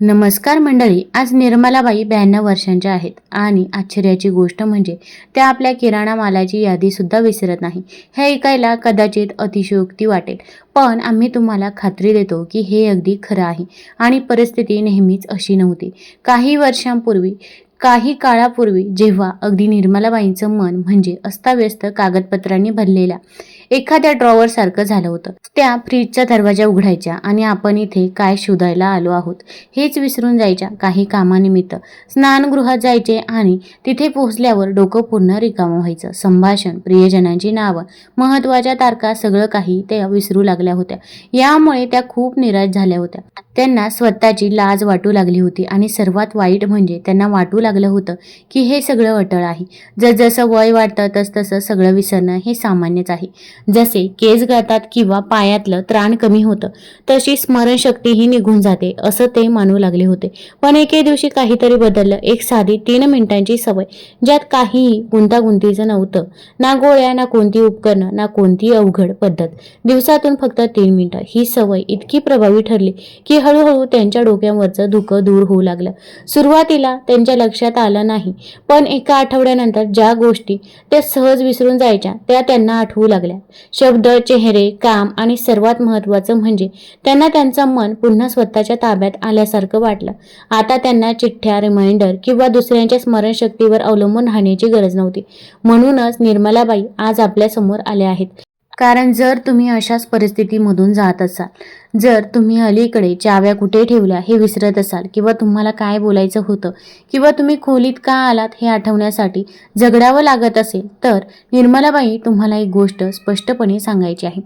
नमस्कार मंडळी आज निर्मलाबाई ब्याण्णव वर्षांच्या आहेत आणि आश्चर्याची गोष्ट म्हणजे त्या आपल्या किराणा मालाची यादीसुद्धा विसरत नाही. हे ऐकायला कदाचित अतिशयोक्ती वाटेल पण आम्ही तुम्हाला खात्री देतो की हे अगदी खरं आहे आणि परिस्थिती नेहमीच अशी नव्हती. काही वर्षांपूर्वी काही काळापूर्वी जेव्हा अगदी निर्मलाबाईंचं मन म्हणजे अस्ताव्यस्त कागदपत्रांनी भरलेल्या एखाद्या ड्रॉवर सारखं झालं होतं. त्या फ्रीजचा दरवाजा उघडायच्या आणि आपण इथे काय शोधायला आलो आहोत हेच विसरून जायच्या काही कामानिमित्त. स्नानगृहात जायचे आणि तिथे पोहोचल्यावर डोकं पूर्ण रिकामं व्हायचं. संभाषण प्रियजनांची नावं महत्त्वाच्या तारखा सगळं काही त्या विसरू लागल्या होत्या. यामुळे त्या खूप निराश झाल्या होत्या. त्यांना स्वतःची लाज वाटू लागली होती आणि सर्वात वाईट म्हणजे त्यांना वाटू लागलं होतं की हे सगळं अटळ आहे. जसजसं वय वाढतं तसतसं सगळं विसरणं हे सामान्यच आहे. जसे केस गळतात किंवा पायातलं त्राण कमी होतं तशी स्मरणशक्तीही निघून जाते असं ते मानू लागले होते. पण एके दिवशी काहीतरी बदललं एक साधी तीन मिनिटांची सवय ज्यात काहीही गुंतागुंतीचं नव्हतं. ना गोळ्या ना कोणती उपकरणं ना कोणती अवघड पद्धत. दिवसातून फक्त तीन मिनिटं. ही सवय इतकी प्रभावी ठरली की हळूहळू त्यांच्या डोक्यावरचं धुकं दूर होऊ लागलं. सुरुवातीला त्यांच्या लक्षात आलं नाही पण एका आठवड्यानंतर ज्या गोष्टी त्या सहज विसरून जायच्या त्या त्यांना आठवू लागल्या. शब्द चेहरे काम आणि सर्वात महत्त्वाचं म्हणजे त्यांना त्यांचं मन पुन्हा स्वतःच्या ताब्यात आल्यासारखं वाटलं. आता त्यांना चिठ्ठ्या रिमाइंडर किंवा दुसऱ्यांच्या स्मरणशक्तीवर अवलंबून राहण्याची गरज नव्हती. म्हणूनच निर्मलाबाई आज आपल्यासमोर आल्या आहेत. कारण जर तुम्ही अशाच परिस्थितीमधून जात असाल जर तुम्ही अलीकडे चाव्या कुठे ठेवल्या हे विसरत असाल किंवा तुम्हाला काय बोलायचं होतं किंवा तुम्ही खोलीत का आलात हे आठवण्यासाठी झगडावं लागत असेल तर निर्मलाबाई तुम्हाला एक गोष्ट स्पष्टपणे सांगायची आहे.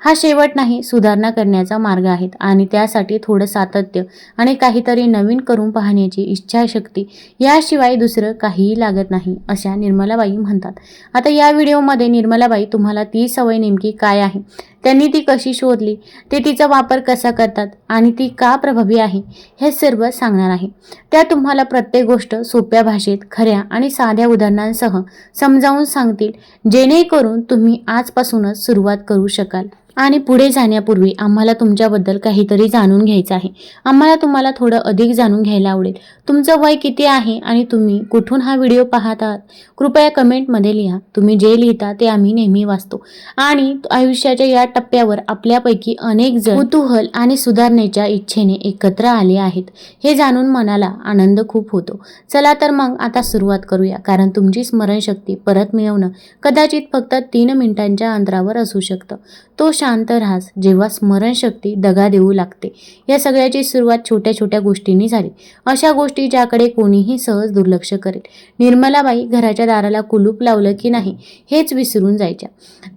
हा शेवट नाही सुधारणा करण्याचा मार्ग आहेत आणि त्यासाठी थोडं सातत्य आणि काहीतरी नवीन करून पाहण्याची इच्छाशक्ती याशिवाय दुसरं काहीही लागत नाही अशा निर्मलाबाई म्हणतात. आता या व्हिडिओमध्ये निर्मलाबाई तुम्हाला ती सवय नेमकी काय आहे? त्यांनी ती कशी शोधली? ते तिचा वापर कसा करतात? आणि ती का प्रभावी आहे? हे सर्व सांगणार आहे. त्या तुम्हाला प्रत्येक गोष्ट सोप्या भाषेत खऱ्या आणि साध्या उदाहरणांसह समजावून सांगतील. जेणेकरून तुम्ही आजपासूनच सुरुवात करू शकाल. आणि पुढे जाण्यापूर्वी आम्हाला तुमच्याबद्दल काहीतरी जाणून घ्यायचं आहे. आम्हाला तुम्हाला थोडं अधिक जाणून घ्यायला आवडेल. तुमचं वय किती आहे आणि तुम्ही कुठून हा व्हिडिओ पाहत आहात? कृपया कमेंटमध्ये लिहा. तुम्ही जे लिहिता ते आम्ही नेहमी वाचतो. आणि आयुष्याच्या या टप्प्यावर आपल्यापैकी अनेक जण कुतूहल आणि सुधारणेच्या इच्छेने एकत्र आले आहेत. हे जाणून मनाला आनंद खूप होतो. चला तर मग आता सुरुवात करूया कारण तुमची स्मरणशक्ती परत मिळवणं कदाचित फक्त तीन मिनिटांच्या अंतरावर असू शकतं. तो शांत राहास जेव्हा स्मरणशक्ती दगा देऊ लागते. या सगळ्याची सुरुवात छोट्या छोट्या गोष्टींनी झाली. अशा गोष्टी ज्याकडे कोणीही सहज दुर्लक्ष करेल. निर्मलाबाई घराच्या दाराला कुलूप लावलं की नाही हेच विसरून जायच्या.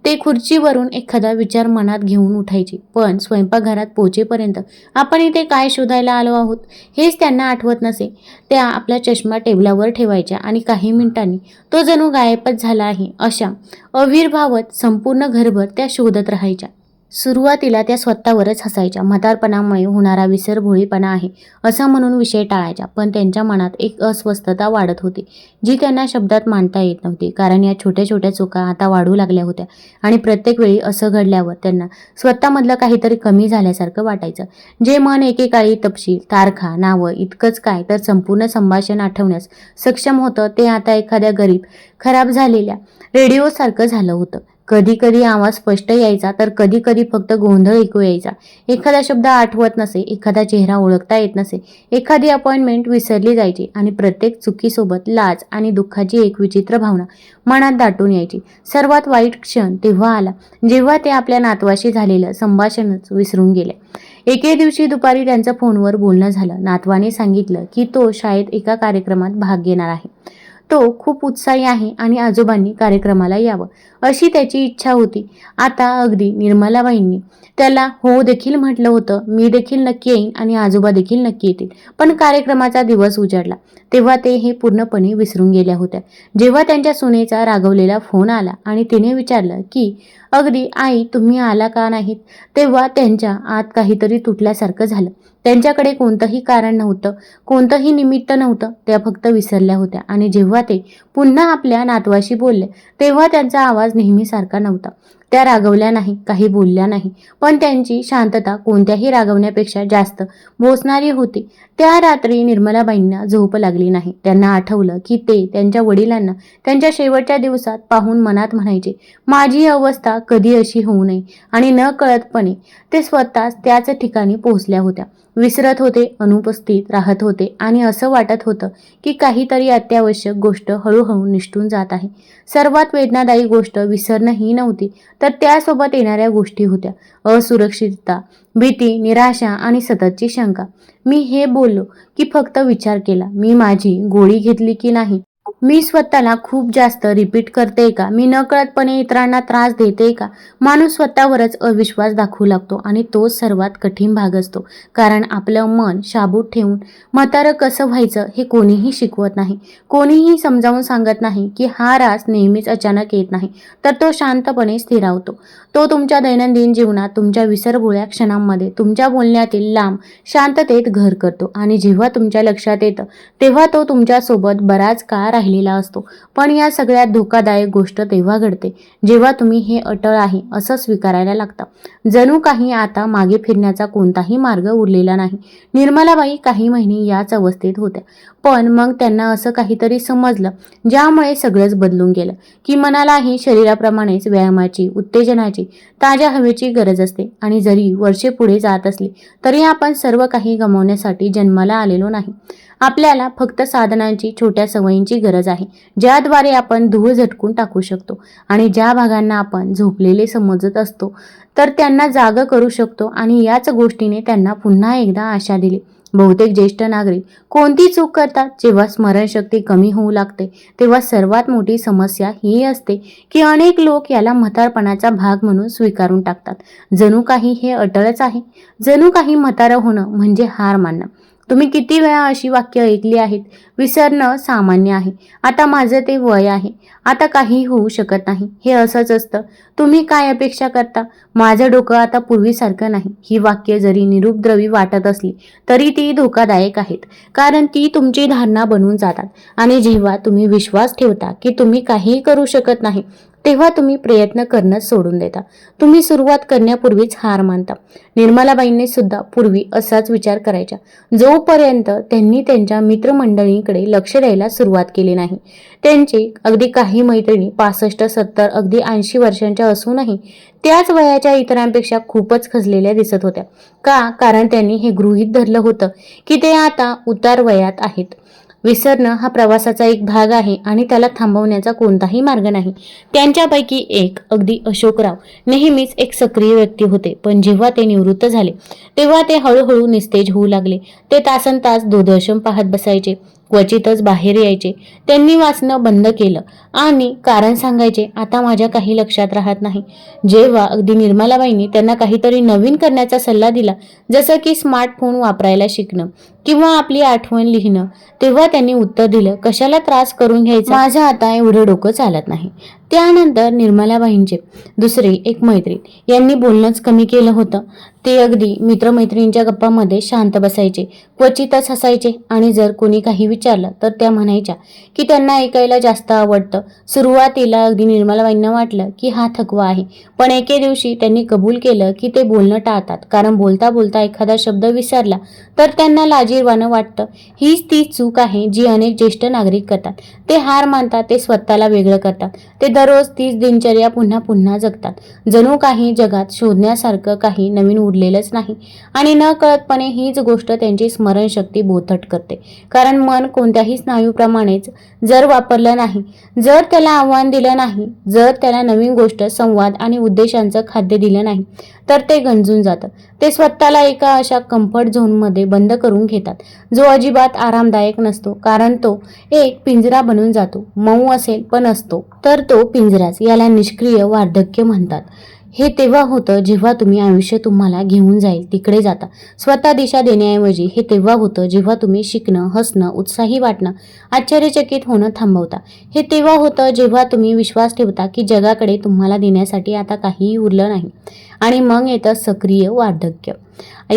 ते खुर्चीवरून एखादा विचार मनात घेऊन उठायची. पण स्वयंपाकघरात पोचेपर्यंत आपण इथे काय शोधायला आलो आहोत? हेच त्यांना आठवत नसे. त्या आपला चष्मा टेबलावर ठेवायच्या आणि काही मिनिटांनी तो जणू गायबच झाला आहे अशा अविर्भावत संपूर्ण घरभर त्या शोधत राहायच्या. सुरुवातीला त्या स्वतःवरच हसायच्या. म्हातारपणामुळे होणारा विसरभोळीपणा आहे असं म्हणून विषय टाळायच्या. पण त्यांच्या मनात एक अस्वस्थता वाढत होती जी त्यांना शब्दात मांडता येत नव्हती. कारण या छोट्या छोट्या चुका आता वाढू लागल्या होत्या आणि प्रत्येक वेळी असं घडल्यावर त्यांना स्वतःमधलं काहीतरी कमी झाल्यासारखं वाटायचं. जे मन एकेकाळी तपशील तारखा नावं इतकंच काय तर संपूर्ण संभाषण आठवण्यास सक्षम होतं ते आता एखाद्या गरीब खराब झालेल्या रेडिओसारखं झालं होतं. कधी कधी आवाज स्पष्ट यायचा तर कधी कधी फक्त गोंधळ ऐकू यायचा. एखादा शब्द आठवत नसे एखादा चेहरा ओळखता येत नसे एखादी अपॉइंटमेंट विसरली जायची आणि प्रत्येक चुकीसोबत लाज आणि दुःखाची एक विचित्र भावना मनात दाटून यायची. सर्वात वाईट क्षण तेव्हा आला जेव्हा ते आपल्या नातवाशी झालेलं संभाषणच विसरून गेले. एके दिवशी दुपारी त्यांचं फोनवर बोलणं झालं. नातवाने सांगितलं की तो शाळेत एका कार्यक्रमात भाग घेणार आहे. तो खूप उत्साही आहे आणि आजोबांनी कार्यक्रमाला यावं. अशी त्याची इच्छा होती. आता अगदी निर्मलाबाईंनी त्याला हो देखील म्हटलं होतं. मी देखील नक्की येईन आणि आजोबा देखील नक्की येतील. पण कार्यक्रमाचा दिवस उजाडला. तेव्हा ते हे पूर्णपणे विसरून गेल्या होत्या. जेव्हा त्यांच्या सुनेचा रागवलेला फोन आला आणि तिने विचारलं की अगदी आई तुम्ही आला का नाहीत? तेव्हा त्यांच्या आत काहीतरी तुटल्यासारखं झालं. त्यांच्याकडे कोणतंही कारण नव्हतं. कोणतंही निमित्त नव्हतं. त्या फक्त विसरल्या होत्या. आणि जेव्हा ते पुन्हा आपल्या नातवाशी बोलले तेव्हा त्यांचा आवाज नेहमीसारखा नव्हता. त्या रागवल्या नाही काही बोलल्या नाही. पण त्यांची शांतता कोणत्याही रागवण्यापेक्षा जास्त मोसणारी होती. त्या रात्री निर्मलाबाईंना झोप लागली नाही. त्यांना आठवलं की ते त्यांच्या वडिलांना त्यांच्या शेवटच्या दिवसात पाहून मनात म्हणायचे माझी अवस्था कधी अशी होऊ नये आणि न कळतपणे ते स्वतःच त्याच ठिकाणी पोहोचल्या होत्या. विसरत होते अनुपस्थित राहत होते आणि असं वाटत होतं की काहीतरी अत्यावश्यक गोष्ट हळूहळू निष्ठून जात आहे. सर्वात वेदनादायी गोष्ट विसरणं ही नव्हती तर त्यासोबत येणाऱ्या गोष्टी होत्या. असुरक्षितता भीती निराशा आणि सततची शंका. मी हे बोललो की फक्त विचार केला मी माझी गोळी घेतली की नाही? मी स्वतःला खूप जास्त रिपीट करते का? मी नकळतपणे इतरांना त्रास देते का? माणूस स्वतःवरच अविश्वास दाखवू लागतो आणि तोच सर्वात कठीण भाग असतो. कारण आपलं मन शाबूत ठेवून म्हातारं कसं व्हायचं हे कोणीही शिकवत नाही. कोणीही समजावून सांगत नाही की हा रास नेहमीच अचानक येत नाही तर तो शांतपणे स्थिरावतो. तो तुमच्या दैनंदिन जीवनात तुमच्या विसरभोळ्या क्षणांमध्ये तुमच्या बोलण्यातील लांब शांततेत घर करतो. आणि जेव्हा तुमच्या लक्षात येतं तेव्हा तो तुमच्यासोबत बराच काळ राहिलेला असतो. पण या सगळ्यात धोकादायक गोष्ट तेव्हा घडते जेव्हा तुम्ही हे अटळ आहे असं स्वीकारायला लागता. जणू काही आता मागे फिरण्याचा कोणताही मार्ग उरलेला नाही. निर्मलाबाई काही महिने याच अवस्थेत होत्या. पण मग त्यांना असं काहीतरी समजलं ज्यामुळे सगळंच बदलून गेलं की मनालाही शरीराप्रमाणेच व्यायामाची उत्तेजनाची ताज्या हवेची गरज असते. आणि जरी वर्षे पुढे जात असली तरी आपण सर्व काही गमावण्यासाठी जन्माला आलेलो नाही. आपल्याला फक्त साधनांची छोट्या सवयींची गरज आहे ज्याद्वारे आपण धूळ झटकून टाकू शकतो आणि ज्या भागांना आपण झोपलेले समजत असतो तर त्यांना जाग करू शकतो आणि याच गोष्टीने त्यांना पुन्हा एकदा आशा दिली. बहुतेक ज्येष्ठ नागरिक कोणती चूक करतात? जेव्हा स्मरणशक्ती कमी होऊ लागते तेव्हा सर्वात मोठी समस्या ही असते की अनेक लोक याला म्हातारपणाचा भाग म्हणून स्वीकारून टाकतात. जणू काही हे अटळच आहे. जणू काही म्हातारं होणं म्हणजे हार मानणं. तुम्ही किती वेळा अशी वाक्य ऐकली आहेत? विसरणं सामान्य आहे. आता माझं ते वय आहे. आता काही होऊ शकत नाही. हे असंच असतं. तुम्ही काय अपेक्षा करता? माझं डोकं आता पूर्वीसारखं नाही. ही वाक्य जरी निरुपद्रवी वाटत असली तरी ती धोकादायक आहेत. कारण ती तुमची धारणा बनवून जातात. आणि जेव्हा तुम्ही विश्वास ठेवता की तुम्ही काहीही करू शकत नाही तेव्हा तुम्ही प्रयत्न करणं सोडून देता. तुम्ही सुरुवात करण्यापूर्वीच हार मानता. निर्मलाबाईंनी सुद्धा पूर्वी असाच विचार करायचा जोपर्यंत त्यांनी त्यांच्या मित्रमंडळींकडे लक्ष द्यायला सुरुवात केली नाही त्यांची अगदी काही मैत्रिणी पासष्ट सत्तर अगदी ऐंशी वर्षांच्या असूनही त्याच वयाच्या इतरांपेक्षा खूपच खचलेल्या दिसत होत्या. का? कारण त्यांनी हे गृहीत धरलं होतं की ते आता उतार वयात आहेत. विसरणं हा प्रवासाचा एक भाग आहे आणि त्याला थांबवण्याचा कोणताही मार्ग नाही. त्यांच्यापैकी एक अगदी अशोकराव नेहमीच एक सक्रिय व्यक्ती होते. पण जेव्हा ते निवृत्त झाले तेव्हा ते हळूहळू निस्तेज होऊ लागले. ते तासन तास दूरदर्शन पाहत बसायचे. क्वचितच बाहेर यायचे. त्यांनी वाचणं बंद केलं. आणि कारण सांगायचे आता माझ्या काही लक्षात राहत नाही. जेव्हा अगदी निर्मलाबाईंनी त्यांना काहीतरी नवीन करण्याचा सल्ला दिला जसं की स्मार्टफोन वापरायला शिकणं किंवा आपली आठवण लिहिणं तेव्हा त्यांनी उत्तर दिलं कशाला त्रास करून घ्यायचा? माझं आता एवढं डोकं चालत नाही. त्यानंतर निर्मलाबाईंचे दुसरे एक मैत्रीण. यांनी बोलणंच कमी केलं होतं. ते अगदी मित्रमैत्रिणींच्या गप्पामध्ये शांत बसायचे क्वचितच हसायचे आणि जर कोणी काही विचारलं तर त्या म्हणायच्या की त्यांना ऐकायला जास्त आवडतं. सुरुवातीला अगदी निर्मलाबाईंना वाटलं की हा थकवा आहे पण एके दिवशी त्यांनी कबूल केलं की ते बोलणं टाळतात. कारण बोलता बोलता एखादा शब्द विसरला तर त्यांना लाजीरवानं वाटतं. हीच ती चूक आहे जी अनेक ज्येष्ठ नागरिक करतात. ते हार मानतात ते स्वतःला वेगळं करतात ते दररोज तीच दिनचर्या पुन्हा पुन्हा जगतात. जणू काही जगात शोधण्यासारखं काही नवीन उरलेलंच नाही. आणि न कळतपणे हीच गोष्ट त्यांची स्मरणशक्ती बोथट करते. कारण मन कोणत्याही स्नायूप्रमाणेच जर वापरलं नाही जर त्याला आव्हान दिलं नाही जर त्याला नवीन गोष्ट संवाद आणि उद्देशांचं खाद्य दिलं नाही तर ते गंजून जातं. ते स्वतःला एका अशा कम्फर्ट झोनमध्ये बंद करून घेतात. जो अजिबात आरामदायक नसतो कारण तो एक पिंजरा बनून जातो. मऊ असेल पण असतो. तर तो पिंजराच याला निष्क्रिय वार्धक्य म्हणतात. हे तेव्हा होतं जेव्हा तुम्ही आयुष्य तुम्हाला घेऊन जाईल तिकडे जाता. स्वतः दिशा देण्याऐवजी हे तेव्हा होतं जेव्हा तुम्ही शिकणं हसणं उत्साही वाटणं आश्चर्यचकित होणं थांबवता. हे तेव्हा होतं जेव्हा तुम्ही विश्वास ठेवता की जगाकडे तुम्हाला देण्यासाठी आता काहीही उरलं नाही आणि मग येतं सक्रिय वार्धक्य.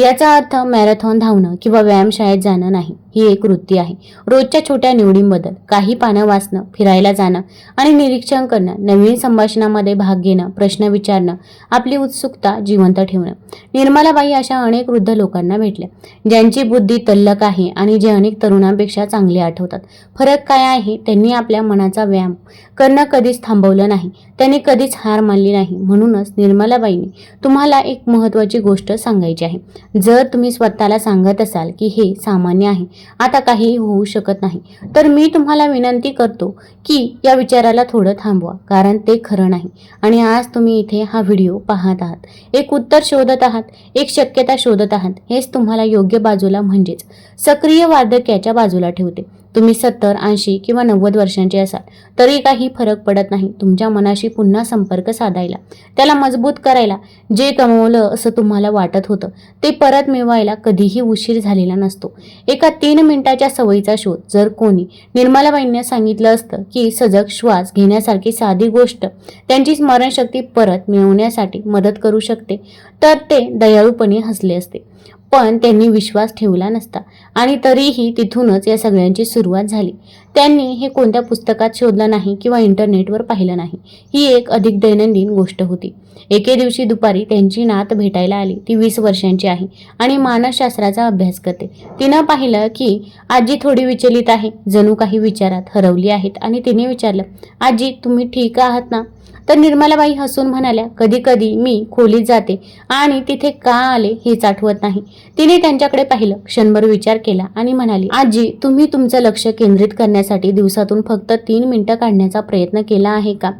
याचा अर्थ मॅरेथॉन धावणं किंवा व्यायामशाळेत जाणं नाही. ही एक वृत्ती आहे. रोजच्या छोट्या निवडींबद्दल काही पानं वाचणं फिरायला जाणं आणि निरीक्षण करणं नवीन संभाषणामध्ये भाग घेणं प्रश्न विचारणं आपली उत्सुकता जिवंत ठेवणं. निर्मलाबाई अशा अनेक वृद्ध लोकांना भेटल्या ज्यांची बुद्धी तल्लक आहे आणि जे अनेक तरुणांपेक्षा चांगले आठवतात. फरक काय आहे? त्यांनी आपल्या मनाचा व्यायाम करणं कधीच थांबवलं नाही. त्यांनी कधीच हार मानली नाही. म्हणूनच निर्मलाबाईंनी तुम्हाला एक महत्त्वाची गोष्ट सांगायची आहे. जर तुम्ही स्वतःला सांगत असाल की हे सामान्य आहे आता काहीही होऊ शकत नाही. तर मी तुम्हाला विनंती करतो की या विचाराला थोडं थांबवा कारण ते खरं नाही. आणि आज तुम्ही इथे हा व्हिडिओ पाहत आहात. एक उत्तर शोधत आहात एक शक्यता शोधत आहात हेच तुम्हाला योग्य बाजूला म्हणजेच सक्रिय वार्धक्याच्या बाजूला ठेवते. तुम्ही सत्तर ऐंशी किंवा नव्वद वर्षांचे असाल तरी काही फरक पडत नाही. तुमच्या मनाशी पुन्हा संपर्क साधायला त्याला मजबूत करायला जे कमवलं असं तुम्हाला वाटत होतं ते परत मिळवायला कधीही उशीर झालेला नसतो. एका तीन मिनिटाच्या सवयीचा शोध. जर कोणी निर्मलाबाईंनी सांगितलं असतं की सजग श्वास घेण्यासारखी साधी गोष्ट त्यांची स्मरणशक्ती परत मिळवण्यासाठी मदत करू शकते तर ते दयाळूपणे हसले असते. पण त्यांनी विश्वास ठेवला नसता. आणि तरीही तिथूनच या सगळ्यांची सुरुवात झाली. त्यांनी हे कोणत्या पुस्तकात शोधलं नाही किंवा इंटरनेटवर पाहिलं नाही ही एक अधिक दैनंदिन गोष्ट होती. एके दिवशी दुपारी त्यांची नात भेटायला आली. ती वीस वर्षांची आहे आणि मानसशास्त्राचा अभ्यास करते. तिनं पाहिलं की आजी थोडी विचलित आहे. जणू काही विचारात हरवली आहेत आणि तिने विचारलं आजी तुम्ही ठीक आहात ना? तर निर्मलाबाई हसून म्हणाल्या कधी कधी मी खोलीत जाते आणि तिथे का आले हेच आठवत नाही. तिने त्यांच्याकडे पाहिलं क्षणभर विचार केला आणि म्हणाली आजी तुम्ही तुमचं लक्ष केंद्रित करण्यासाठी दिवसातून फक्त तीन मिनिटं काढण्याचा प्रयत्न केला आहे का?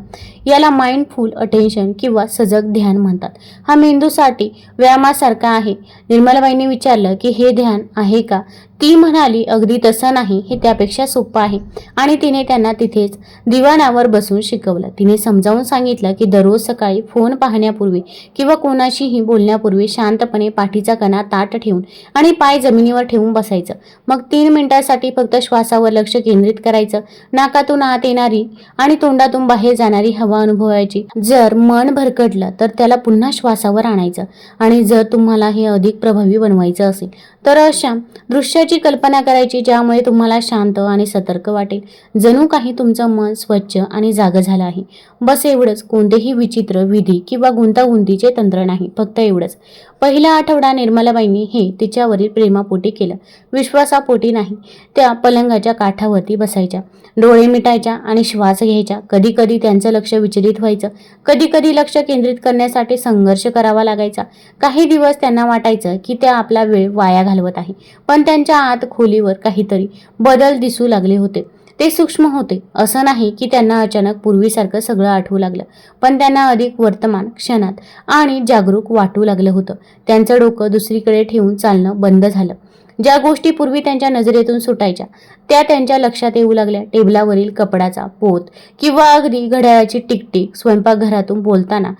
याला माइंडफुल अटेन्शन किंवा सजग ध्यान म्हणतात. हा मेंदूसाठी व्यायामासारखा आहे. निर्मलाबाईंनी विचारलं की हे ध्यान आहे का? ती म्हणाली अगदी तसं नाही. हे त्यापेक्षा सोपं आहे. आणि तिने त्यांना तिथेच दिवाणावर बसून शिकवलं. तिने समजावून सांगितलं की दररोज सकाळी फोन पाहण्यापूर्वी किंवा कोणाशीही बोलण्यापूर्वी शांतपणे पाठीचा कणा ताट ठेवून आणि पाय जमिनीवर ठेवून बसायचं. मग तीन मिनिटांसाठी फक्त श्वासावर लक्ष केंद्रित करायचं. नाकातून आत येणारी आणि तोंडातून बाहेर जाणारी हवा अनुभवायची. जर मन भरकटलं तर त्याला पुन्हा श्वासावर आणायचं. आणि जर तुम्हाला हे अधिक प्रभावी बनवायचं असेल तर अशा दृश्याची कल्पना करायची ज्यामुळे तुम्हाला शांत आणि सतर्क वाटेल. जणू काही तुमचं मन स्वच्छ आणि जागं झालं आहे. बस एवढंच. कोणतेही विचित्र विधी किंवा गुंतागुंतीचे तंत्र नाही. फक्त एवढंच. पहिला आठवडा निर्मलाबाईंनी हे तिच्यावरील प्रेमापोटी केलं. विश्वासापोटी नाही. त्या पलंगाच्या काठावरती बसायच्या. डोळे मिटायच्या आणि श्वास घ्यायच्या. कधी कधी त्यांचं लक्ष विचलित व्हायचं. कधी कधी लक्ष केंद्रित करण्यासाठी संघर्ष करावा लागायचा. काही दिवस त्यांना वाटायचं की त्या आपला वेळ वाया घालवत आहे. पण त्यांच्या आत खोलीवर काहीतरी बदल दिसू लागले होते. ते सूक्ष्म होते. असं नाही की त्यांना अचानक पूर्वीसारखं सगळं आठवू लागलं. पण त्यांना अधिक वर्तमान क्षणात आणि जागरूक वाटू लागलं होतं. त्यांचं डोकं दुसरीकडे ठेवून चालणं बंद झालं. ज्या गोष्टी पूर्वी त्यांच्या नजरेतून सुटायच्या त्या त्यांच्या लक्षात येऊ लागल्या. टेबलावरील कपडाचा पोत किंवा अगदी घड्याळाची टिकटिक स्वयंपाकघरातून बोलताना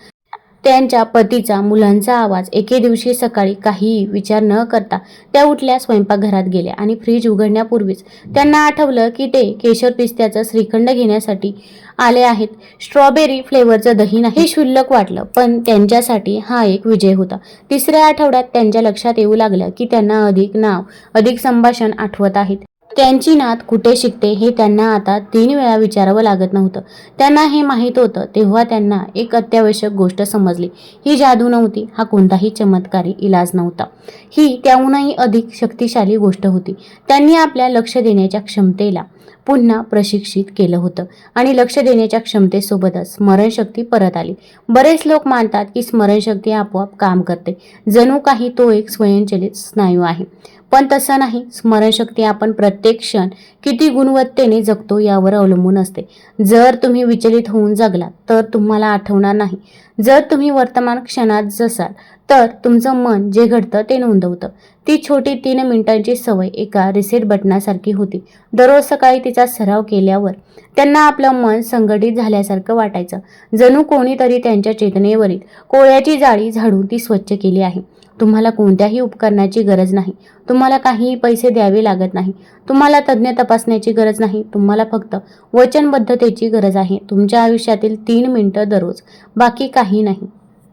त्यांच्या पतीचा मुलांचा आवाज एके दिवशी सकाळी काहीही विचार न करता त्या उठल्या स्वयंपाकघरात गेल्या आणि फ्रीज उघडण्यापूर्वीच त्यांना आठवलं की ते केशर पिस्त्याचं श्रीखंड घेण्यासाठी आले आहेत. स्ट्रॉबेरी फ्लेवरचं दही नाही हे क्षुल्लक वाटलं पण त्यांच्यासाठी हा एक विजय होता. तिसऱ्या आठवड्यात त्यांच्या लक्षात येऊ लागलं की त्यांना अधिक नाव अधिक संभाषण आठवत आहेत. त्यांची नात कुठे शिकते हे त्यांना आता तीन वेळा विचारावं लागत नव्हतं. त्यांना हे माहीत होतं तेव्हा त्यांना एक अत्यावश्यक गोष्ट समजली. ही जादू नव्हती हा कोणताही चमत्कारी इलाज नव्हता. ही त्याहूनही अधिक शक्तिशाली गोष्ट होती. त्यांनी आपल्या लक्ष देण्याच्या क्षमतेला पुन्हा प्रशिक्षित केलं होतं. आणि लक्ष देण्याच्या क्षमतेसोबतच स्मरणशक्ती परत आली. बरेच लोक मानतात की स्मरणशक्ती आपोआप काम करते. जणू काही तो एक स्वयंचलित स्नायू आहे. पण तसं नाही. स्मरणशक्ती आपण प्रत्येक क्षण किती गुणवत्तेने जगतो यावर अवलंबून असते. जर तुम्ही विचलित होऊन जगलात तर तुम्हाला आठवणार नाही. जर तुम्ही वर्तमान क्षणात जसाल तर तुमचं मन जे घडतं ते नोंदवतं. ती छोटी तीन मिनिटांची सवय एका रिसेट बटनासारखी होती. दररोज सकाळी तिचा सराव केल्यावर त्यांना आपलं मन संघटित झाल्यासारखं वाटायचं. जणू कोणीतरी त्यांच्या चेतनेवरील कोळ्याची जाळी झाडून ती स्वच्छ केली आहे. तुम्हाला कोणत्याही उपकरणाची गरज नाही. तुम्हाला काहीही पैसे द्यावे लागत नाही. तुम्हाला तज्ज्ञ तपासण्याची गरज नाही. तुम्हाला फक्त वचनबद्धतेची गरज आहे. तुमच्या आयुष्यातील तीन मिनटं दररोज. बाकी काही नाही.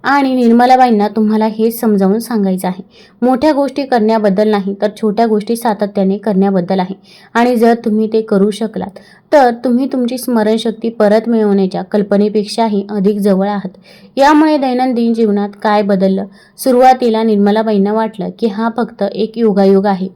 आणि निर्मलाबाईंना तुम्हाला हेच समजावून सांगायचं आहे. मोठ्या गोष्टी करण्याबद्दल नाही तर छोट्या गोष्टी सातत्याने करण्याबद्दल आहे. आणि जर तुम्ही ते करू शकलात तर तुम्ही तुमची स्मरणशक्ती परत मिळवण्याच्या कल्पनेपेक्षाही अधिक जवळ आहात. यामुळे दैनंदिन जीवनात काय बदललं? सुरुवातीला निर्मलाबाईंना वाटलं की हा फक्त एक योगायोग आहे.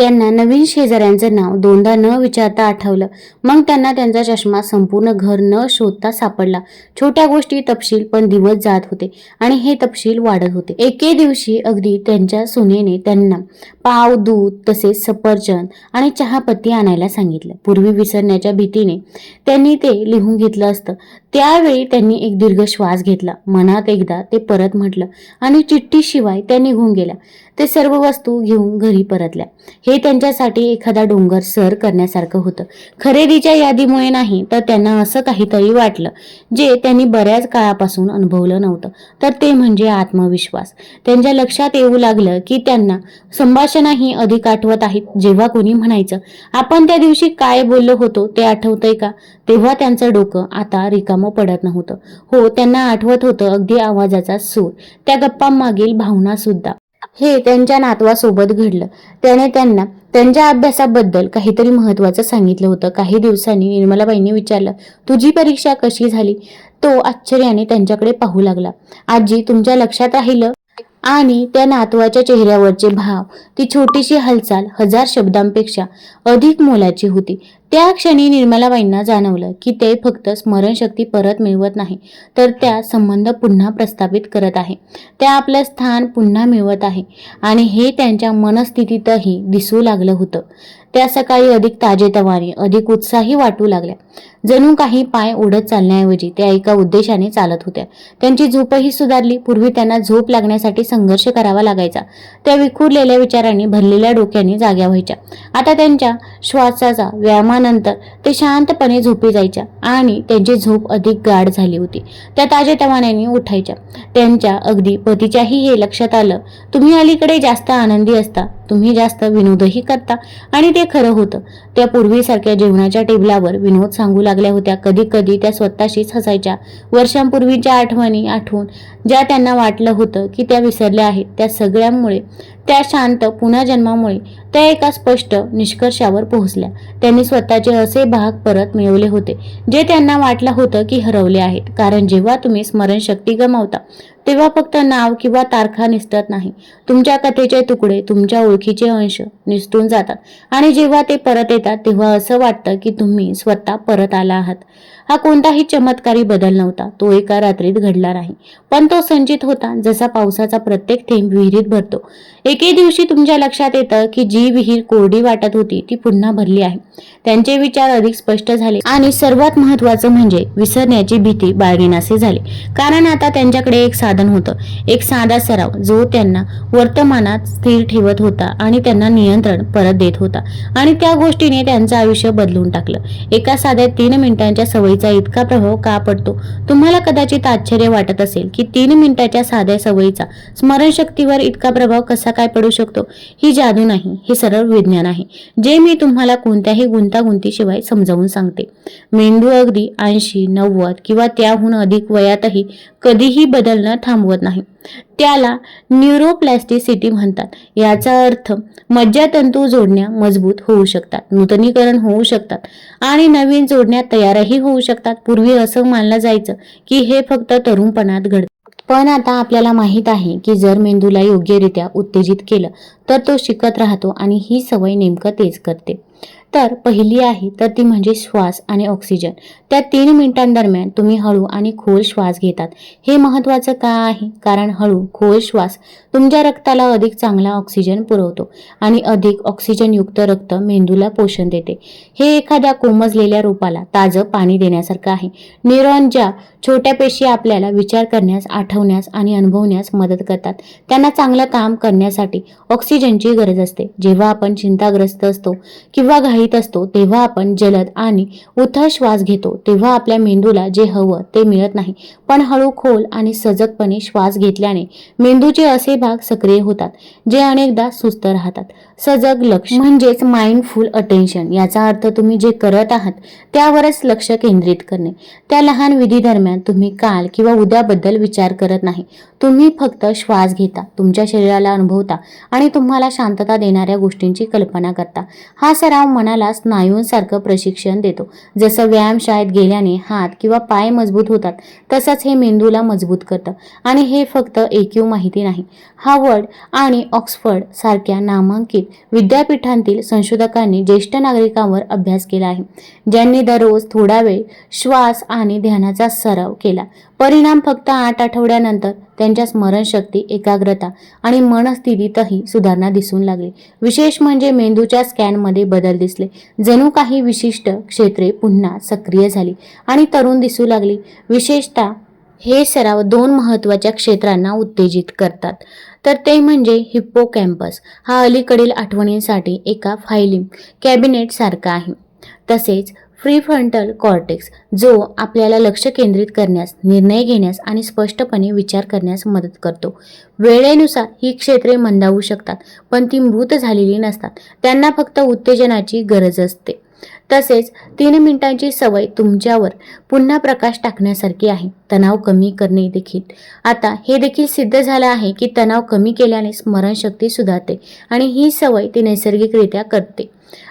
त्यांना नवीन शेजाऱ्यांचं नाव दोनदा न विचारता आठवलं. मग त्यांना त्यांचा चष्मा संपूर्ण घर न शोधता सापडला. छोट्या गोष्टी तपशील पण दिवस जात होते आणि हे तपशील वाढत होते. एके दिवशी अगदी त्यांच्या सुनेने त्यांना पाव दूध तसेच सफरचंद आणि चहापत्ती आणायला सांगितलं. पूर्वी विसरण्याच्या भीतीने त्यांनी ते लिहून घेतलं असतं. त्यावेळी त्यांनी एक दीर्घ श्वास घेतला. मनात एकदा ते परत म्हटलं आणि चिठ्ठीशिवाय त्या निघून गेल्या. ते सर्व वस्तू घेऊन घरी परतल्या. हे त्यांच्यासाठी एखादा डोंगर सर करण्यासारखं होतं. खरेदीच्या यादीमुळे नाही तर त्यांना असं काहीतरी वाटलं जे त्यांनी बऱ्याच काळापासून अनुभवलं नव्हतं. तर ते म्हणजे आत्मविश्वास. त्यांच्या लक्षात येऊ लागलं की त्यांना संभाषणही अधिक आठवत आहेत जेव्हा कोणी म्हणायचं आपण त्या दिवशी काय बोललो होतो ते आठवतंय का? तेव्हा त्यांचं डोकं आता रिकाम कामं पडत नव्हतं. हो त्यांना आठवत होतं अगदी आवाजाचा सूर. त्या गप्पांमागील भावना सुद्धा. हे त्यांच्या नातवासोबत घडलं. त्याने त्यांना त्यांच्या अभ्यासाबद्दल काहीतरी महत्वाचं सांगितलं होतं. काही दिवसांनी निर्मलाबाईंनी विचारलं तुझी परीक्षा कशी झाली? तो आश्चर्याने त्यांच्याकडे पाहू लागला. आजी तुमच्या लक्षात राहिलं? आणि त्या नातवाच्या चेहऱ्यावरचे भाव ती छोटीशी हालचाल हजार शब्दांपेक्षा अधिक मोलाची होती. त्या क्षणी निर्मलाबाईंना जाणवलं की ते फक्त स्मरणशक्ती परत मिळवत नाही तर त्या संबंध पुन्हा प्रस्थापित करत आहे. त्या आपलं स्थान पुन्हा मिळवत आहे आणि हे त्यांच्या मनस्थितीतही दिसू लागलं होतं. त्या सकाळी अधिक ताजेतवाने अधिक उत्साही वाटू लागल्या. जणू काही पाय ओढत चालण्याऐवजी त्या एका उद्देशाने चालत होत्या. त्यांची झोपही सुधारली. पूर्वी त्यांना झोप लागण्यासाठी संघर्ष करावा लागायचा. त्या विखुरलेल्या विचारांनी भरलेल्या डोक्याने जाग्या व्हायच्या. आता त्यांच्या श्वासाचा व्यायामानंतर ते शांतपणे झोपी जायच्या आणि त्यांची झोप अधिक गाढ झाली होती. त्या ताजेतवान्याने उठायच्या. त्यांच्या अगदी पतीच्याही हे लक्षात आलं तुम्ही अलीकडे जास्त आनंदी असता. तुम्ही जास्त विनोदही करता. आणि ते खरं होतं. त्या पूर्वीसारख्या जेवणाच्या टेबलावर विनोद सांगू लागल्या होत्या. कधी कधी त्या स्वतःशीच हसायच्या. वर्षांपूर्वीच्या आठवणी आठवून ज्या त्यांना वाटलं होतं की त्या विसरल्या आहेत त्या सगळ्यांमुळे त्या शांत पुन्हा जन्मामुळे त्या एका स्पष्ट निष्कर्षावर पोहोचल्या. त्यांनी स्वतःचे असे भाग परत मिळवले होते जे त्यांना वाटलं होतं की हरवले आहेत. कारण जेव्हा तुम्ही स्मरणशक्ती गमावता तेव्हा फक्त नाव किंवा तारखा निसटत नाही. तुमच्या कथेचे तुकडे तुमच्या ओळखीचे अंश निसटून जातात. आणि जेव्हा ते परत येतात तेव्हा असं वाटतं की तुम्ही स्वतः परत आला आहात. हा कोणताही चमत्कारी बदल नव्हता. तो एका रात्रीत घडला नाही. पण तो संचित होता जसा पावसाचा प्रत्येक थेंब विहिरीत भरतो. एके दिवशी तुमच्या लक्षात येतं की जी विहीर कोरडी वाटत होती ती पुन्हा भरली आहे. त्यांचे विचार अधिक स्पष्ट झाले. आणि सर्वात महत्वाचं म्हणजे विसरण्याची भीती बाळगिनासे झाली. कारण आता त्यांच्याकडे एक साधन होतं. एक साधा सराव जो त्यांना वर्तमानात स्थिर ठेवत होता आणि त्यांना नियंत्रण परत देत होता. आणि त्या गोष्टीने त्यांचं आयुष्य बदलून टाकलं. एका साध्या तीन मिनिटांच्या सवयीचा इतका प्रभाव का पडतो? तुम्हाला कदाचित आश्चर्य वाटत असेल की तीन मिनिटाच्या साध्या सवयीचा स्मरणशक्तीवर इतका प्रभाव कसा काय पडू शकतो? ही जादू नाही हे सरळ विज्ञान आहे. जे मी तुम्हाला कोणत्याही गुंतागुंतीशिवाय समजावून सांगते. मेंदू अगदी ऐंशी नव्वद किंवा त्याहून अधिक वयातही कधीही बदलणं थांबवत नाही. त्याला न्यूरोप्लॅस्टिसिटी म्हणतात. याचा अर्थ मज्जातंतू जोडण्या मजबूत होऊ शकतात नूतनीकरण होऊ शकतात आणि नवीन जोडण्या तयारही होऊ शकतात. पूर्वी असं मानलं जायचं की हे फक्त तरुणपणात घडतं. पण आता आपल्याला माहीत आहे की जर मेंदूला योग्यरित्या उत्तेजित केलं तर तो शिकत राहतो आणि ही सवय नेमकं तेच करते. तर पहिली आहे तर ती म्हणजे श्वास आणि ऑक्सिजन त्या तीन मिनिटांदरम्यान तुम्ही हळू आणि खोल श्वास घेतात. हे महत्त्वाचं का आहे? कारण हळू खोल श्वास तुमच्या रक्ताला अधिक चांगला ऑक्सिजन पुरवतो आणि अधिक ऑक्सिजनयुक्त रक्त मेंदूला पोषण देते. हे एखाद्या कोमजलेल्या रोपाला ताजं पाणी देण्यासारखं आहे. न्यूरॉन ज्या छोट्या पेशी आपल्याला विचार करण्यास आठवण्यास आणि अनुभवण्यास मदत करतात त्यांना चांगलं काम करण्यासाठी ऑक्सिजनची गरज असते. जेव्हा आपण चिंताग्रस्त असतो किंवा घाई उत्साहित असतो तेव्हा आपण जलद आणि उथळ श्वास घेतो. तेव्हा आपल्या मेंदूला जे हवं ते मिळत नाही. पण हळू खोल आणि सजगपणे श्वास घेतल्याने मेंदूचे असे भाग सक्रिय होतात जे अनेकदा सुस्त राहतात. सजग लक्ष म्हणजेच माइंडफुल अटेन्शन याचा अर्थ तुम्ही जे करत आहात त्यावरच लक्ष केंद्रित करणे. त्या लहान विधी दरम्यान तुम्ही काल किंवा उद्याबद्दल विचार करत नाही. तुम्ही फक्त श्वास घेता तुमच्या शरीराला अनुभवता आणि तुम्हाला शांतता देणाऱ्या गोष्टींची कल्पना करता. हा सराव मनाला स्नायूंसारखं प्रशिक्षण देतो. जसं व्यायामशाळेत गेल्याने हात किंवा पाय मजबूत होतात तसंच हे मेंदूला मजबूत करतं. आणि हे फक्त एकीव माहिती नाही. हार्वर्ड आणि ऑक्सफर्ड सारख्या नामांकित विद्यापीठांतील संशोधकांनी ज्येष्ठ नागरिकांवर अभ्यास केला आहे ज्यांनी दररोज थोडा वेळ श्वास आणि ध्यानाचा सराव केला. परिणाम फक्त आठ आठवड्यानंतर. त्यांच्या स्मरणशक्ती एकाग्रता आणि मनस्थितीतही सुधारणा दिसून लागली. विशेष म्हणजे मेंदूच्या स्कॅनमध्ये बदल दिसले. जणू काही विशिष्ट क्षेत्रे पुन्हा सक्रिय झाली आणि तरुण दिसू लागली. विशेषतः हे सराव दोन महत्त्वाच्या क्षेत्रांना उत्तेजित करतात. तर ते म्हणजे हिप्पो कॅम्पस हा अलीकडील आठवणींसाठी एका फायलिंग कॅबिनेटसारखा आहे. तसेच फ्रीफ्रंटल कॉर्टेक्स जो आपल्याला लक्ष केंद्रित करण्यास निर्णय घेण्यास आणि स्पष्टपणे विचार करण्यास मदत करतो. वेळेनुसार ही क्षेत्रे मंदावू शकतात पण ती मृत झालेली नसतात. त्यांना फक्त उत्तेजनाची गरज असते. तसेच तीन मिनिटांची सवय तुमच्यावर पुन्हा प्रकाश टाकण्यासारखी आहे. तणाव कमी करणे देखील. आता हे देखील सिद्ध झालं आहे की तणाव कमी केल्याने स्मरणशक्ती सुधारते आणि ही सवय ती नैसर्गिकरित्या करते.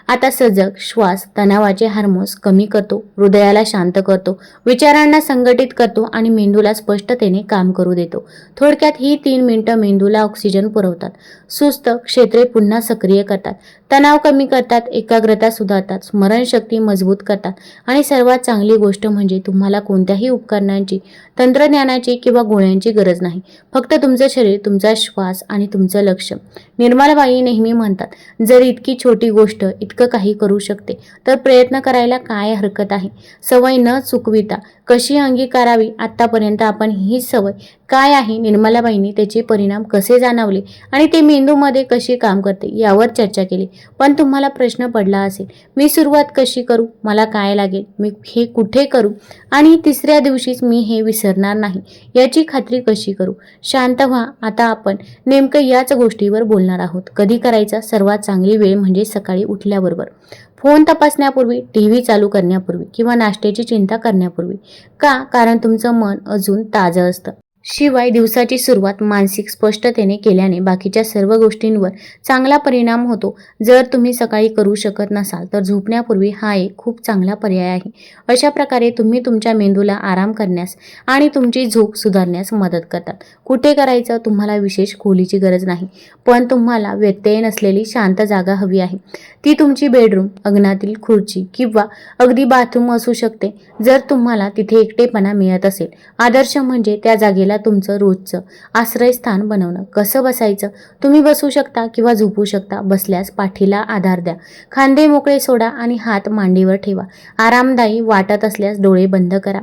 आता सजग श्वास तणावाचे हार्मोन्स कमी करतो हृदयाला शांत करतो विचारांना संघटित करतो आणि मेंदूला स्पष्टतेने काम करू देतो. थोडक्यात ही तीन मिनिटं मेंदूला ऑक्सिजन पुरवतात. सुस्त क्षेत्रे पुन्हा सक्रिय करतात. तणाव कमी करतात एकाग्रता सुधारतात स्मरणशक्ती मजबूत करतात आणि सर्वात चांगली गोष्ट म्हणजे तुम्हाला कोणत्याही उपकरणांची तंत्रज्ञानाची किंवा गोळ्यांची गरज नाही. फक्त तुमचं शरीर तुमचा श्वास आणि तुमचं लक्ष. निर्मलाबाई नेहमी म्हणतात जर इतकी छोटी गोष्ट इतकं काही करू शकते. तर प्रयत्न करायला काय हरकत आहे? सवय न चुकविता कशी अंगीकारावी? आत्तापर्यंत आपण ही सवय काय आहे निर्मलाबाईंनी? त्याचे परिणाम कसे जाणवले? आणि ते मेंदूमध्ये कशी काम करते? यावर चर्चा केली. पण तुम्हाला प्रश्न पडला असेल मी सुरुवात कशी करू? मला काय लागेल? मी हे कुठे करू? आणि तिसऱ्या दिवशीच मी हे विसरणार नाही याची खात्री कशी करू? शांत व्हा. आता आपण नेमकं याच गोष्टीवर बोलणार आहोत. कधी करायचा? सर्वात चांगली वेळ म्हणजे सकाळी उठल्याबरोबर. फोन तपासण्यापूर्वी टी व्ही चालू करण्यापूर्वी किंवा नाश्त्याची चिंता करण्यापूर्वी. का? कारण तुमचं मन अजून ताजं असतं. शिवाय दिवसाची सुरुवात मानसिक स्पष्टतेने केल्याने बाकीच्या सर्व गोष्टींवर चांगला परिणाम होतो. जर तुम्ही सकाळी करू शकत नसाल तर झोपण्यापूर्वी हा एक खूप चांगला पर्याय आहे. अशा प्रकारे तुम्ही तुमच्या मेंदूला आराम करण्यास आणि तुमची झोप सुधारण्यास मदत करतात. कुठे करायचं तुम्हाला विशेष खोलीची गरज नाही. पण तुम्हाला व्यत्यय नसलेली शांत जागा हवी आहे. ती तुमची बेडरूम अग्नातील खुर्ची किंवा अगदी बाथरूम असू शकते. जर तुम्हाला तिथे एकटेपणा मिळत असेल. आदर्श म्हणजे त्या जागेला तुमचं रोजचं आश्रयस्थान बनवणं. कसं बसायचं? तुम्ही बसू शकता किंवा झोपू शकता. बसल्यास पाठीला आधार द्या. खांदे मोकळे सोडा आणि हात मांडीवर ठेवा. आरामदायी वाटत असल्यास डोळे बंद करा.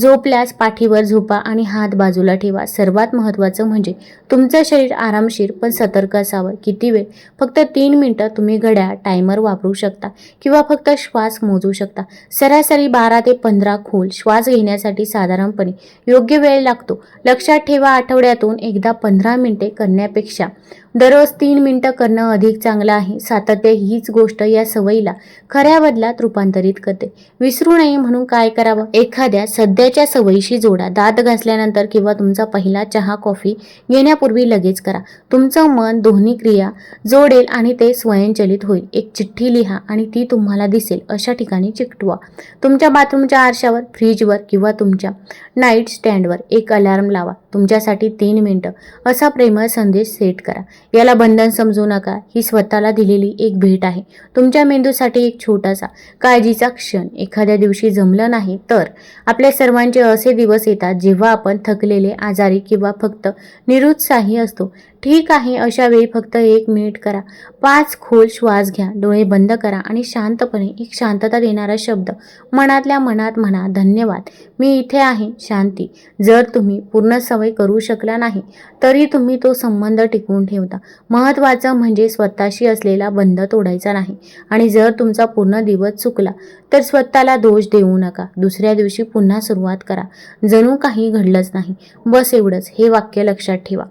झोपल्यास पाठीवर झोपा आणि हात बाजूला ठेवा. सर्वात महत्त्वाचं म्हणजे तुमचं शरीर आरामशीर पण सतर्क असावं. किती वेळ? फक्त तीन मिनटं तुम्ही घड्याळ टायमर वापरू शकता किंवा फक्त श्वास मोजू शकता. सरासरी बारा ते पंधरा खोल श्वास घेण्यासाठी साधारणपणे योग्य वेळ लागतो. लक्षात ठेवा आठवड्यातून एकदा पंधरा मिनिटे करण्यापेक्षा दररोज तीन मिनटं करणं अधिक चांगलं आहे. सातत्य हीच गोष्ट या सवयीला खऱ्या बदलात रूपांतरित करते. विसरू नये म्हणून काय करावं? एखाद्या सध्याच्या सवयीशी जोडा. दात घासल्यानंतर किंवा तुमचा पहिला चहा कॉफी घेण्यापूर्वी लगेच करा. तुमचं मन दोन्ही क्रिया जोडेल आणि ते स्वयंचलित होईल. एक चिठ्ठी लिहा आणि ती तुम्हाला दिसेल. अशा ठिकाणी चिकटवा. तुमच्या बाथरूमच्या आरशावर फ्रीजवर किंवा तुमच्या नाईट स्टँडवर एक अलार्म लावा. तुमच्यासाठी तीन मिनटं. असा प्रेमळ संदेश सेट करा. याला बंधन समजू नका. ही स्वतःला दिलेली एक भेट आहे. तुमच्या मेंदूसाठी एक छोटासा काळजीचा क्षण. एखाद्या दिवशी जमलं नाही तर. आपल्या सर्वांचे असे दिवस येतात जेव्हा आपण थकलेले आजारी किंवा फक्त निरुत्साही असतो. ठीक आहे अशा वेळी फक्त एक मिनिट करा. पाच खोल श्वास घ्या. डोळे बंद करा आणि शांतपणे एक शांतता देणारा शब्द. मनातल्या मनात म्हणा धन्यवाद. मी इथे आहे. शांती. जर तुम्ही पूर्ण सवय सवय करू शकला नाही तरी तुम्ही तो संबंध टिकवून ठेवता. महत्त्वाचं म्हणजे स्वतःशी असलेला बंध तोडायचा नाही. आणि जर तुमचा पूर्ण दिवस चुकला तर स्वतःला दोष देऊ नका. दुसऱ्या दिवशी पुन्हा सुरुवात करा. जणू काही घडलंच नाही. बस एवढंच. हे वाक्य लक्षात ठेवा.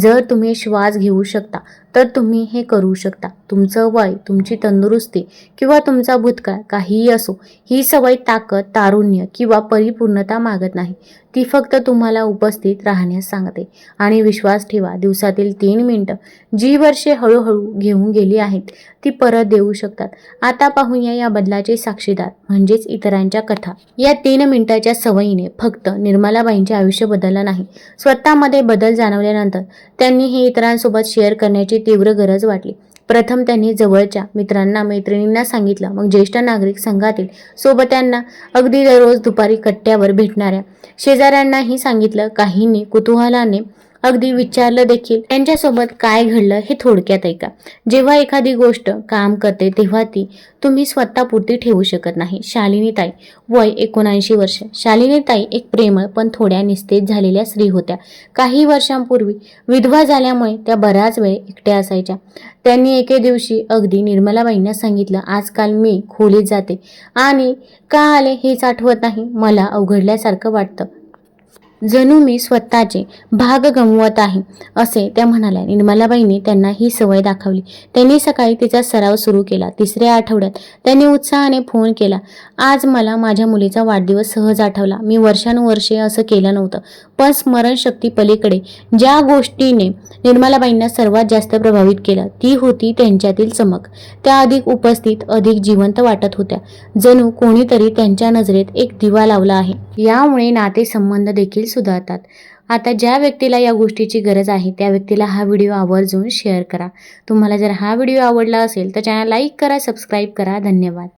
जर तुम्ही श्वास घेऊ शकता तर तुम्ही हे करू शकता. तुमचं वय तुमची तंदुरुस्ती किंवा तुमचा भूतकाळ काहीही असो ही सवय ताकद तारुण्य किंवा परिपूर्णता मागत नाही. ती फक्त तुम्हाला उपस्थित राहण्यास सांगते. आणि विश्वास ठेवा दिवसातील तीन मिनटं जी वर्षे हळूहळू घेऊन गेली आहेत ती परत देऊ शकतात. आता पाहूया या बदलाचे साक्षीदार म्हणजेच इतरांच्या कथा. या तीन मिनिटाच्या सवयीने फक्त निर्मलाबाईंचे आयुष्य बदललं नाही. स्वतःमध्ये बदल जाणवल्यानंतर त्यांनी हे इतरांसोबत शेअर करण्याची तीव्र गरज वाटली. प्रथम त्यांनी जवळच्या मित्रांना मैत्रिणींना सांगितलं. मग ज्येष्ठ नागरिक संघातील सोबत्यांना अगदी दररोज दुपारी कट्ट्यावर भेटणाऱ्या शेजाऱ्यांनाही सांगितलं. काहींनी कुतूहलाने अगदी विचारलं देखील त्यांच्यासोबत काय घडलं हे थोडक्यात ऐका. जेव्हा एखादी गोष्ट काम करते तेव्हा ती तुम्ही स्वतःपुरती ठेवू शकत नाही. शालिनीताई वय एकोणऐंशी वर्ष. शालिनीताई एक प्रेमळ पण थोड्या निस्तेज झालेल्या स्त्री होत्या. काही वर्षांपूर्वी विधवा झाल्यामुळे त्या बराच वेळ एकट्या असायच्या. त्यांनी एके दिवशी अगदी निर्मलाबाईंना सांगितलं आजकाल मी खोलीत जाते आणि का आले हेच आठवत नाही? मला अवघडल्यासारखं वाटतं. जणू मी स्वतःचे भाग गमवत आहे असे त्या म्हणाल्या. निर्मलाबाईंनी त्यांना ही सवय दाखवली. त्यांनी सकाळी तिचा सराव सुरू केला. तिसऱ्या आठवड्यात त्यांनी उत्साहाने फोन केला. आज मला माझ्या मुलीचा वाढदिवस सहज आठवला. मी वर्षानुवर्षे असं केलं नव्हतं पण स्मरणशक्ती पलीकडे. ज्या गोष्टीने निर्मलाबाईंना सर्वात जास्त प्रभावित केलं ती होती त्यांच्यातील चमक. त्या अधिक उपस्थित अधिक जिवंत वाटत होत्या. जणू कोणीतरी त्यांच्या नजरेत एक दिवा लावला आहे. यामुळे नातेसंबंध देखील सुधारतात. आता ज्या व्यक्तीला या गोष्टीची गरज आहे त्या व्यक्तीला हा व्हिडिओ आवर्जून शेअर करा. तुम्हाला जर हा व्हिडिओ आवडला असेल तर चॅनल लाईक करा सबस्क्राईब करा. धन्यवाद.